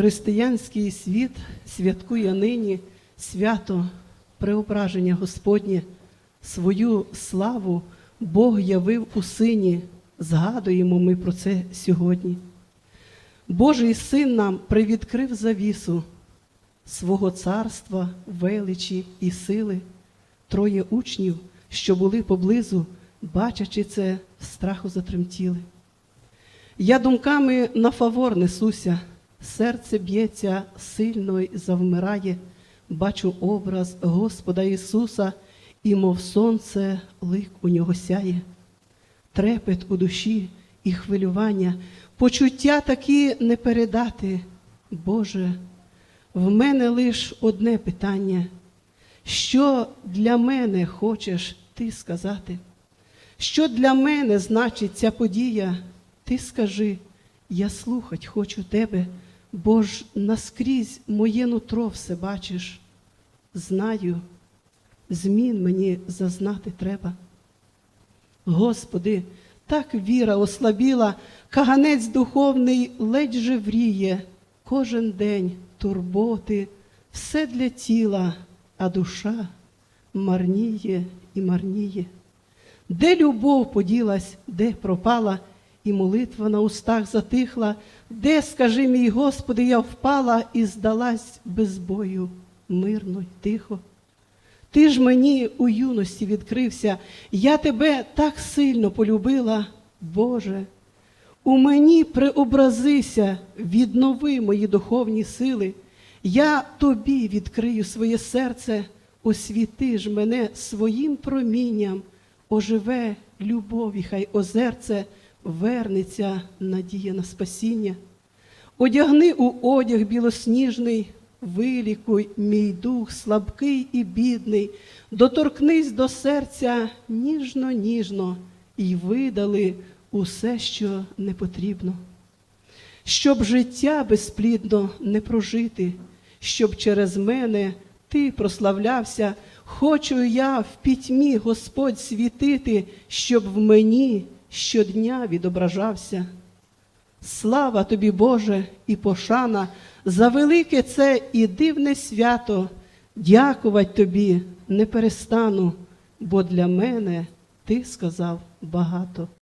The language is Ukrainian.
Християнський світ святкує нині свято преображення Господнє, свою славу Бог явив у Сині. Згадуємо ми про це сьогодні. Божий син нам привідкрив завісу свого царства, величі і сили. Троє учнів, що були поблизу, бачачи це, страху затремтіли. Я думками на фавор несуся, серце б'ється сильно й завмирає, бачу образ Господа Ісуса, і мов сонце лик у нього сяє, трепет у душі і хвилювання, почуття такі не передати. Боже, в мене лиш одне питання, що для мене хочеш ти сказати? Що для мене значить ця подія? Ти скажи, я слухать хочу тебе, бо ж наскрізь моє нутро все бачиш. Знаю, змін мені зазнати треба. Господи, так віра ослабіла, каганець духовний ледь живріє, кожен день турботи, все для тіла, а душа марніє і марніє. Де любов поділась, де пропала, і молитва на устах затихла, де, скажи мій Господи, я впала і здалась без бою, мирно й тихо. Ти ж мені у юності відкрився, я тебе так сильно полюбила, Боже. У мені преобразися, віднови мої духовні сили. Я тобі відкрию своє серце, освіти ж мене своїм промінням, оживе любові, хай озерце, вернеться надія на спасіння. Одягни у одяг білосніжний, вилікуй мій дух слабкий і бідний, доторкнись до серця ніжно, ніжно і видали усе, що не потрібно. Щоб життя безплідно не прожити, щоб через мене ти прославлявся, хочу я в пітьмі Господь світити, щоб в мені щодня відображався. Слава тобі, Боже, і пошана, за велике це і дивне свято. Дякувати тобі не перестану, бо для мене ти сказав багато.